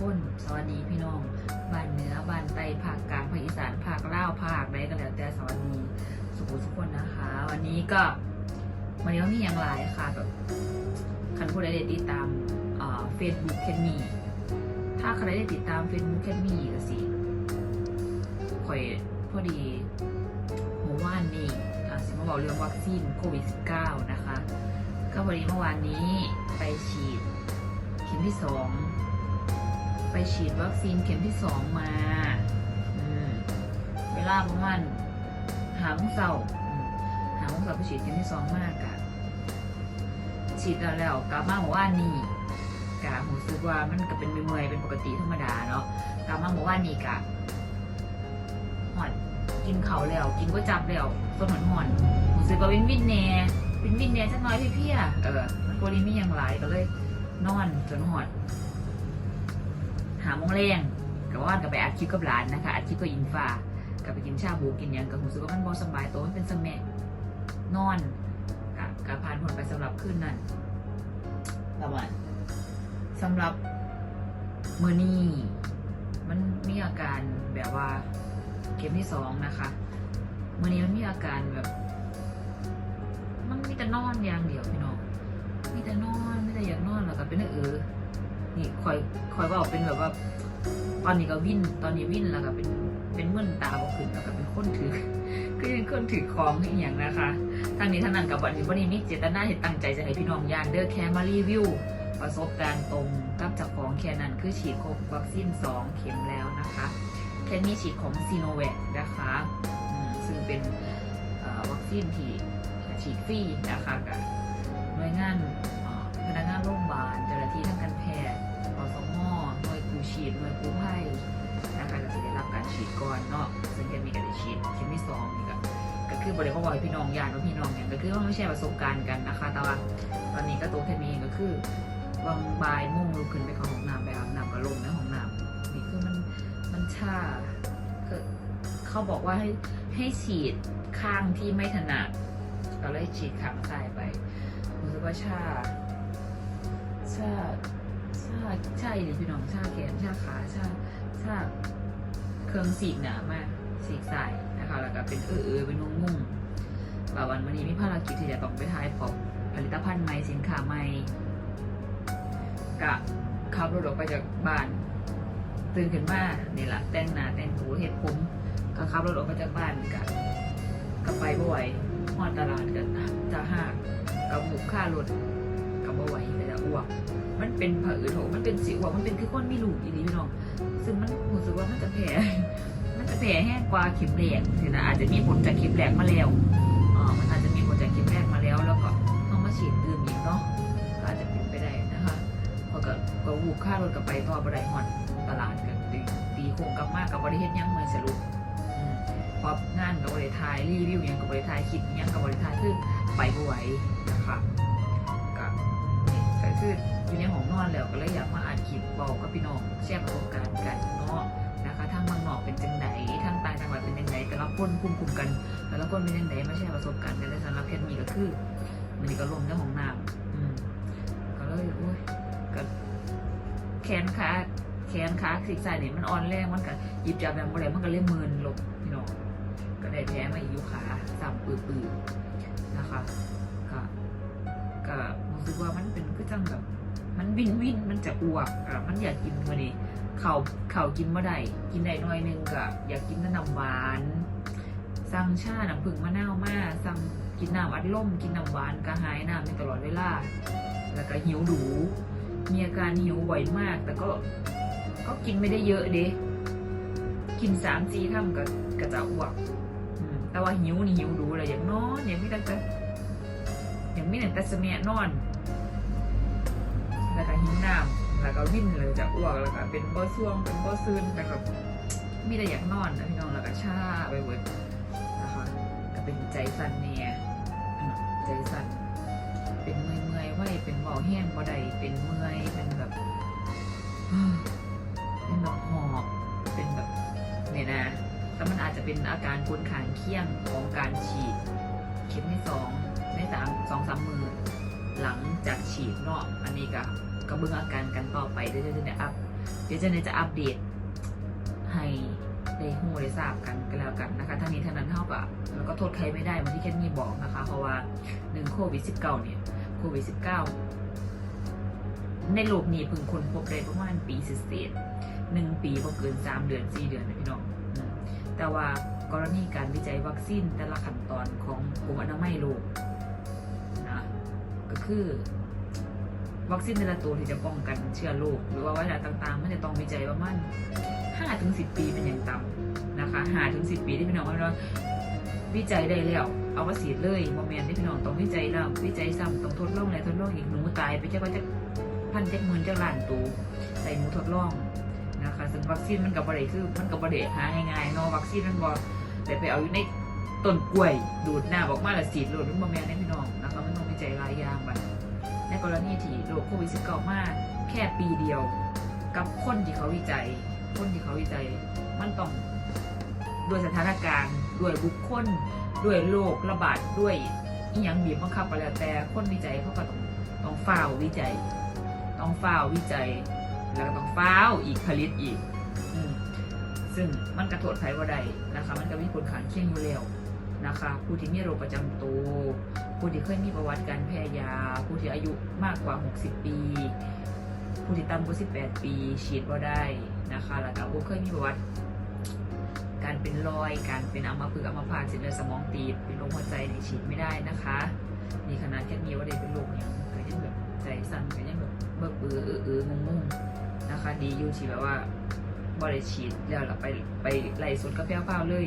คน สวัสดีพี่น้องบ้านเหนือบ้านใต้ภาคกลางภาคอีสานภาคล่าวภาคใดก็แล้วแต่สวัสดีสุขุสุขคนนะคะ วันนี้ก็วันนี้ก็มีอย่างหลายค่ะแบบคันผู้ใดได้ติดตามเฟซบุ๊กเคทมีถ้าใครได้ติดตามเฟซบุ๊กเคทมีก็สิข่อยพอดีเมื่อวานนี้อ่สิมาบอกเรื่องวัคซีนโควิด -19 นะคะ ก็พอดีเมื่อวานนี้ไปฉีดเข็มที่สอง ไปฉีดวัคซีนเข็มที่สองมาเวลาประมาณหาโมงเช้าหาโมงเช้าไปฉีดเข็มที่สองมากะฉีดแล้วแล้วกลับมาเมื่านนี้กะรู้สึกว่ามันก็เป็นเมื่อยเป็นปกติธรรมดาเนาะกลับมาเมื่านนี้กะหอนกินเขาแล้ว กินก๋วยจับแล้วต้นหอนหอนๆรู้สึกว่าวินวินแน่วินวินเนี่ยจักน้อยพี่พี่ๆเออมันโกลีมีอย่างไรก็เลยนอนจนหอด หาโมงแรงกับว่านกับไปอัดคลิปกับหลานนะคะอัดคลิปกับอินฟ้ากับไปกินชาบูกินหยังกับรู้สึกว่ามันบอสบายตัวมันเป็นสมะนอนกับกับผ่านผลไปสำหรับคืนนั้นประมาณสำหรับมือนี้มันมีอาการแบบว่าเข็มที่สองนะคะมือนี้มันมีอาการแบบ มันมีแต่นอนอย่างเดียวพี่น้องมีแต่นอนมีแต่อยากนอนแล้วก็เป็นเออ นี่คอยคอยบอกเป็นแบบว่า ตอนนี้ก็วิ่นตอนนี้วิ่นแล้วก็เป็นเป็นมื่นตาบอขึ้นแล้วก็เป็นคนถือก็ยังคนถือของอย่างนะคะทางนี้ท่างนั้นกับวันนี้วันนี้มีเจตนาที่ตั้งใจจะให้พี่น้องยานเดอร์แคมารีวิวประสบการณ์ตรงกับจ้าของแค่นั้นคือฉีดครบวัคซีน2 เข็มแล้วนะคะ แค่นี้ฉีดของซีโนแวคนะคะซึ่งเป็นวัคซีนที่ฉีดฟรีนะคะกับหน่วยงานพนักงานโรงพยาบาลเจ้าหน้าที่ทางการแพ กู้ชีพหน่วยกู้นะคะก็จะได้รับการฉีดก่อนเนาะซึ่งแค่มีการได้ฉีดเข็มที่สองนี่ก็ก็คือบริเวณบอกให้พี่น้องยานว่าพี่น้องเนี่ยก็คือว่าไม่ใช่ประสบการณ์กันนะคะ แต่ว่าตอนนี้ก็ตัวแค่นี้เองก็คือวางบายมุ่งลุกขึ้นไปเข้าห้องน้ำไปอาบน้ำก็ลงในห้องน้ำนี่คือมันมันชาคือเขาบอกว่าให้ให้ฉีดข้างที่ไม่ถนัดก็เลยฉีดข้างซ้ายไปรู้สึกว่าชาชา ชาชาอีหรือพี่น้องชาแขนชาขาชาชาเครื่องสีกหนามากสีกใส่นะคะแล้วก็เป็นเออเออเป็นงงงๆว่าวันวันนี้มีภารกิจที่จะต้องไปทายพบผลิตภัณฑ์ใหม่สินค้าใหม่กะขับรถออกไปจากบ้านตื่นขึ้นมานี่แหละแต่งหน้าแต่งตัวเฮ็ดผมก็ขับรถออกไปจากบ้านกะก็ไปบ่อยหอดตลาดก็จะหักกับหมูค่ารถกับบ่ไหวก็จะอ้วก มันเป็นผะอืดโถมันเป็นสิวอะมันเป็นคือคนมีลูกอีนี้พี่น้องซึ่งมันรู้สึกว่ามันจะแผลมันจะแผลแห้งกว่าเข็มแรกสินะอาจจะมีผลจากเข็มแรกมาแล้วอ่ามันอาจจะมีผลจากเข็มแรกมาแล้ว แล้วก็ต้องมาฉีดดื่มอีกเนาะก็อาจจะเป็นไปได้นะคะพอก็ก็วูบค่ารถกับไปต่อบ่ได้ฮอดตลาดกันตีตีโคงกลับมากกับบริเฮ็ดหยังเมือนสรุปอืมเพราะงานกับบริทายรีวิวยังกับบริทายคลิปหยังกับบริทายคือไปบ่ไหวนะคะก็นี่ก็คือ อยู่ในห้องนอนแล้วก็เลยอยากมาอ่านคลิปบอกกับพี่น้องแชร์ประสบการณ์กันเนาะนะคะทางเมืองนอกเป็นจังไดทางต่างจังหวัดเป็นจังไดแต่ละคนคุมคุมกันแต่ละคนเป็นจังไดมาแชร์ประสบการณ์กันแต่สำหรับแคทมีก็คือมันก็ลมในห้องน้ำอืมก็เลยโอ้ยก็แขนขาแขนขาสิกใส่เนี่ยมันอ่อนแรงมันก็หยิบจับแบบอะไรมันก็เลยมืนลงพี่น้องก็ได้แพ้มาอยู่ขาสับปื้อๆนะคะก็ก็รู้สึกว่ามันเป็นคือจังแบบ วินวินมันจะอ้วกอะมันอยากกินมาดิเขาเขากินมาได้กินได้หน่อยนึงก็อยากกินน้ำหวาน สั่งชาน้ำผึ้งมะนาวมาสั่งกินน้ำอัดลมกินน้ำหวานกระหายน้ำในตลอดเวลา แล้วก็หิวดูมีอาการหิวบ่อยมาก แต่ก็ก็กินไม่ได้เยอะเด้กินสามสี่คำก็กระจะอ้วกแต่ว่าหิวนี่หิวดูเลยอย่างนอนอย่างไม่ตั้งแต่อย่างไม่ตั้งแต่สมัยนอน แล้วก็หิวน้ำแล้วก็วิ่นเลยจะอ้วกแล้วก็เป็นบ่ซ่วงเป็นบ่ซึนแล้วก็มีแต่อยากนอนนะพี่น้องแล้วก็ชาไปเบิดนะคะก็เป็นใจสั่นเนี่ยอืมใจสั่นเป็นเมื่อยเมื่อยๆไว้เป็นเบาแห้งบ่ได้เป็นเมื่อยเป็นแบบเป็นแบบหอบเป็นแบบเนี่ยนะแต่มันอาจจะเป็นอาการปวดขางเคี่ยงของการฉีด เข็มที่สองในสามสองสามมือหลังจากฉีดเนาะอันนี้ก็ ก็เบิ่งอาการกันต่อไปเดี๋ยวจะได้อัพเดี๋ยวจะได้จะอัปเดตให้ได้หูได้ทราบกันก็แล้วกันนะคะทั้งนี้ทั้งนั้นเท่ากับแล้วก็โทษใครไม่ได้เหมือนที่แคทมีบอกนะคะ เพราะว่าหนึ่งโควิด -19 เนี่ยโควิด -19 ในโลกนี้พิ่งคนพบได้ประมาณปีเศษหนึ่งปีก็เกินสามเดือนสี่เดือนนะพี่น้องแต่ว่ากรณีการวิจัยวัคซีนแต่ละขั้นตอนของกรมอนามัยโลกนะก็คือ วัคซีนแต่ละตัวที่จะป้องกันเชื้อโรคหรือว่าไวรัสต่างๆ มันจะต้องวิจัยประมาณห้าถึงสิบปีเป็นอย่างต่ำนะคะห้าถึงสิบปีที่พี่น้องว่าวิจัยได้แล้วเอาวัคซีนเลยโมเมนที่พี่น้องต้องวิจัยแล้ววิจัยซ้ำต้องทดลองอะไรทดลองอีกหนูตายไปเจ้าก็จะพันเจ็ดหมื่นเจ้าล้านตัวใส่หนูทดลองนะคะซึ่งวัคซีนมันกับบริคือมันกับบริหาง่ายๆเนาะวัคซีนมันบอกแต่ไปเอาอยู่ในต้นกล้วยดูดหน้าบอกมาละสีดโหลดมันโมเมนได้พี่น้องนะคะมันต้องวิจัยหลายอย่างบัด ในกรณีที่โรคโควิด -19 มาแค่ปีเดียว กับคนที่เขาวิจัย คนที่เขาวิจัย มันต้องด้วยสถานการณ์ ด้วยบุคคล ด้วยโรคระบาด ด้วยอีหยังบีบบังคับไปแล้วแต่คนวิจัยเขาก็ต้องต้องฝ้าววิจัย ต้องฝ้าววิจัย แล้วก็ต้องฝ้าวอีกผลิตอีกอซึ่งมันกระโทษไผว่าใดนะคะ มันก็มีผลข้างเคียงอยู่แล้ว นะคะ ผู้ที่มีโรคประจำตัวผู้ที่เคยมีประวัติการแพ้ยา ผู้ที่อายุมากกว่า 60 ปี ผู้ที่ต่ำกว่า 18 ปีฉีดบ่ได้นะคะ แล้วก็ผู้เคยมีประวัติ การเป็นรอย การเป็นอัมพฤกษ์อัมพาตเส้นเลือดสมองตีบเป็นโรคหัวใจในฉีดไม่ได้นะคะนี่ขนาดแค่มีว่าได้เป็นโรคอย่างก็ยังแบบใจสั่นก็ยังแบบเบิกเบือเออเอองงงนะคะ ดีอยู่ที่แบบว่าบ่ได้ฉีดแล้วเราไปไปไล่สดกระเพาะเปล่าเลย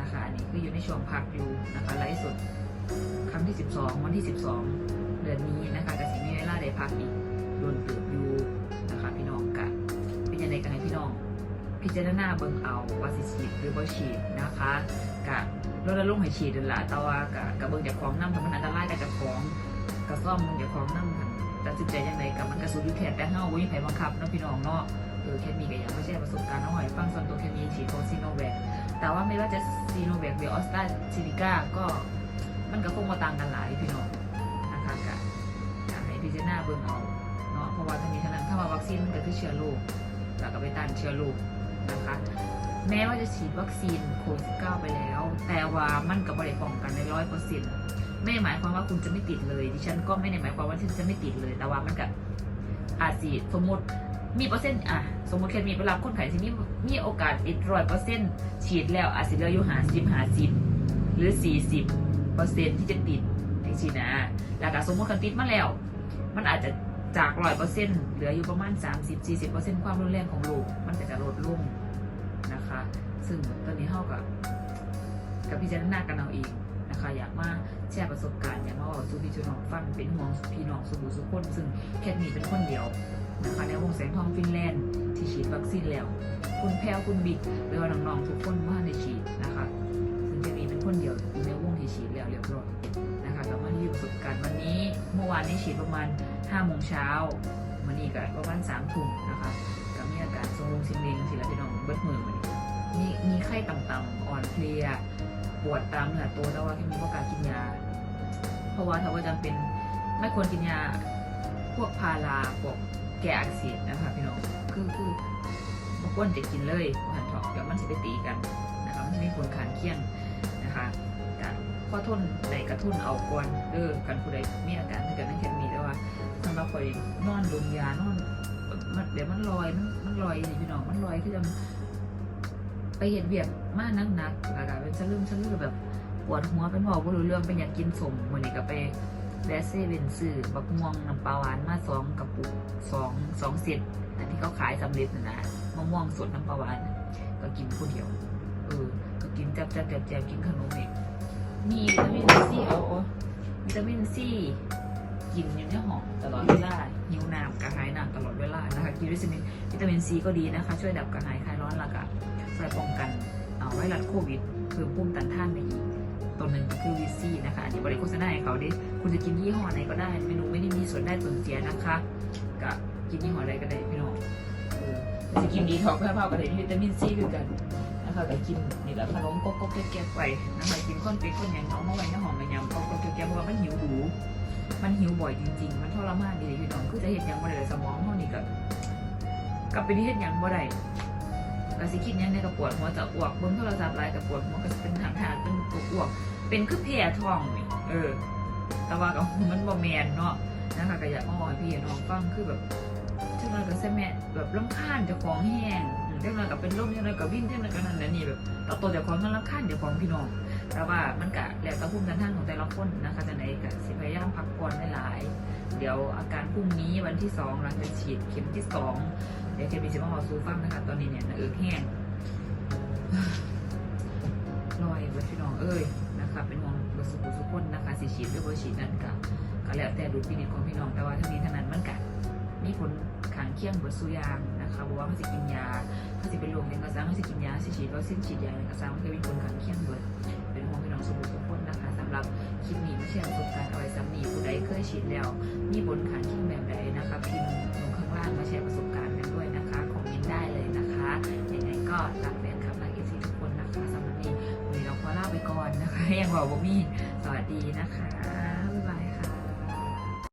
นะคะอันนี้คืออยู่ในช่วงพักอยู่นะคะไล่สดครั้งที่ 12 วันที่ 12 เดือนนี้นะคะกสิมีเวลาได้พักอีกโดนเติบอยู่นะคะพี่น้องกะเป็นยังไงกันให้พี่น้อง พิจารณาเบิ่งเอาว่าสิฉีดหรือบ่ฉีดนะคะกะลดละลงให้ฉีดนั่นละแต่ว่ากะกะเบิ่งจากของนำถ้ามันอันตรายกับจากของกะซ่อมเบิ่งจากของนำคันตัดสินใจยังไงกับมันกระสูดอยู่แค่แต่เฮาบ่มีไผบังคับเนาะพี่น้องเนาะ เออแคมีก็ยังไม่ใช่ประสบการณ์เอาไว้ฟังส่วนตัวแคมีฉีดโคซิโนแวคแต่ว่าไม่ว่าจะซีโนแวคหรือออสตราเซเนกาก็มันก็คงมาต่างกันหลายพี่น้องนะคะกะอยากให้พิจารณาเบิ่งเอาเนาะเพราะว่าทั้งนี้ทั้งนั้นถ้าว่าวัคซีนมันก็คือเชื้อโรคแล้วก็ไปต้านเชื้อโรคนะคะแม้ว่าจะฉีดวัคซีนโควิด19ไปแล้ว แต่ว่ามันก็ไม่ได้ป้องกันในร้อยเปอร์เซ็นต์ไม่ได้หมายความว่าคุณจะไม่ติดเลย ดิฉันก็ไม่ได้หมายความว่าที่จะไม่ติดเลย แต่ว่ามันกับอาจสิสมมติ มีเปอร์เซ็นต์อะสมมติแค่มีเวลาคนไข้ที่มีมีโอกาสติดร้อยเปอร์เซ็นต์ฉีดแล้วอาจสิเหลืออยู่หาสิบหาสิบหรือสี่สิบเปอร์เซ็นต์ที่จะติดในชีนะแล้วก็สมมติคันติดมาแล้ว มันอาจจะจากร้อยเปอร์เซ็นต์เหลืออยู่ประมาณ30 40เปอร์เซ็นต์ความรุนแรงของโรคมันก็จะลดลงนะคะ ซึ่งตอนนี้เท่ากับกับพิจารณากันเอาเองนะคะอยากมาแชร์ประสบการณ์อยากมาบอกสู่พี่น้องฟังเป็นห่วงพี่น้องสุขุสุขคนซึ่งแค่นี้เป็นคนเดียว นะคะในวงแสงทองฟินแลนด์ที่ฉีดวัคซีนแล้ว คุณแพลวคุณบิ๊กหรือว่าน้องๆทุกคนว่าในฉีดนะคะซึ่งแค่นี้เป็นคนเดียวในวงที่ฉีดแล้วเรียบร้อยนะคะกับมารีวิวประสบการณ์วันนี้เมื่อวานนี้ฉีดประมาณ5โมงเช้าวันนี้ก็ประมาณ3ทุ่มนะคะก็มีอาการทรงลงซิมเลงสิละพี่น้องเบิดมือมันมีมีไข้ต่ำๆอ่อนเพลียปวดตามเนื้อตัวแต่ว่าที่มีประกล้ากินยา เพราะว่าถ้าว่าจำเป็นไม่ควรกินยาพวกพาราพวก แก้อักเสบนะคะพี่น้องคือคือบ่ควรจะกินเลยเพราหันถอกเดี๋ยวมันจะไปตีกันนะคะมันจะมีผลขานเคียงนะคะกะพอทนใดกระทุนเอาก่อนเออกันผู้ใดมีอาการถ้าเกิดนั่นแค่มีแต่ว่าสำหรับคอยนอนดมยานอนมันเดี๋ยวมันลอยมันมันลอยพี่น้องมันลอยคือจะไปเห็นเบียบมากนักนักๆแล้วก็เป็นสะลึมสะลือแบบปวดหัวเป็นหอบบ่รู้เรื่องเป็นอยากกินสมวันนี้ก็ไป แวะเซเว่นซื้อบักม่วงน้ำปลาหวานมาสองกระปุกสองสองเซตอันที่เขาขายสำเร็จนะนะมะม่วงสดน้ำปลาหวานน่ะก็กินคนเดียวเออก็กินจับจับแจบแจบกินขนมเองมีวิตามินซีเอาวิตามินซีกินอยู่ในห้องตลอดเวลาหิวน้ำกระหายน้ำตลอดเวลานะคะกินวิตามินวิตามินซีก็ดีนะคะ ช่วยดับกระหายคลายร้อนแล้วก็ช่วยป้องกันเอาไวรัสโควิดเพิ่มภูมิต้านทานในอีก ตัวหนึ่งก็คือวิซี่นะคะอันนี้บริโภคณาให้เขาดิคุณจะกินยี่ห้อไหนก็ได้เมนูไม่ได้มีส่วนได้ส่วนเสียนะคะก็กินยี่ห้ออะไรก็ได้พี่น้องเออจะกินดีท็อกเพื่อเผาก็ได้วิตามินซีคือกันนะคะก็กินนี่แหละขนมก๊กก๊กแก๊กไปนะคะกินข้นเป็ดข้นหยังเอามาไว้ในห้องในยำก๊กก๊กแก๊กเพราะว่ามันหิวดูมันหิวบ่อยจริง ๆ มันทรมานดีเลยพี่น้องคือจะเห็นยังบ่ได้สมองเท่านี้ก็กลับไปที่เห็นยังบ่ได้ ก็สิคิดหยังในกระปวดหัวจะอ้วกเบิ่งโทรศัพท์ไลน์กระปวดหัวก็สิเป็นทางทางเป็นอ้วก เป็นคือแพ้ท้องเออ แต่ว่าก็มันบ่แมนเนาะนะคะก็อยากมาบอกให้พี่น้องฟังคือแบบจังเลยก็แซ่แม่แบบรำคาญจ้าของแห้งอืมจังเลยก็เป็นลมจังเลยก็วิ่งจังเลยก็นั่นและนี่แบบตัวตัวเจ้าของมันรำคาญเจ้าของพี่น้องแต่ว่ามันก็แล้วแต่ภูมิต้านทานของแต่ละคนนะคะจังไหนก็สิพยายามพักผ่อนหลายๆเดี๋ยวอาการพรุ่งนี้วันที่สองหลังจากฉีดเข็มที่สอง เดี๋ยวเข็มที่สิมาขอซูฟังนะคะตอนนี้เนี่ยน้าเอิกแห้งลอยไว้พี่น้องเอ้ยนะคะเป็นห่วงบสุขุสุขคนนะคะสิฉีดหรือบ่ฉีดนั่นก็ก็แล้วแต่ดูพินิจของพี่น้องแต่ว่าทั้งนี้ทั้งนั้นมันก็มีผลข้างเคี่ยงบทสุยางนะคะเพราะว่าเขาสิกินยาเขาสิเป็นโรคยังกระซังเขาสิกินยาสิฉีดวัคซีนฉีดยาอย่างกระซังมันก็มีผลข้างเคี่ยงเบิเป็นห่วงพี่น้องสุขุสุขคนนะคะสำหรับคลิปนี้มาแชร์ประสบการณ์อาไว้ซ้ำนี้ผู้ใดเคยฉีดแล้ว มีผลข้างเคี่ยงแบบใดนะคะพิมพ์างมาแชร์ประสบการณ์กันด้วยนะคะคอมเมนต์ได้เลยนะคะยังไงก็รักแฟนคลับรักเอฟซีทุกคนนะคะสำหรับนี้วันนี้เราขอลาไปก่อนนะคะยังบอกว่ามีสวัสดีนะคะ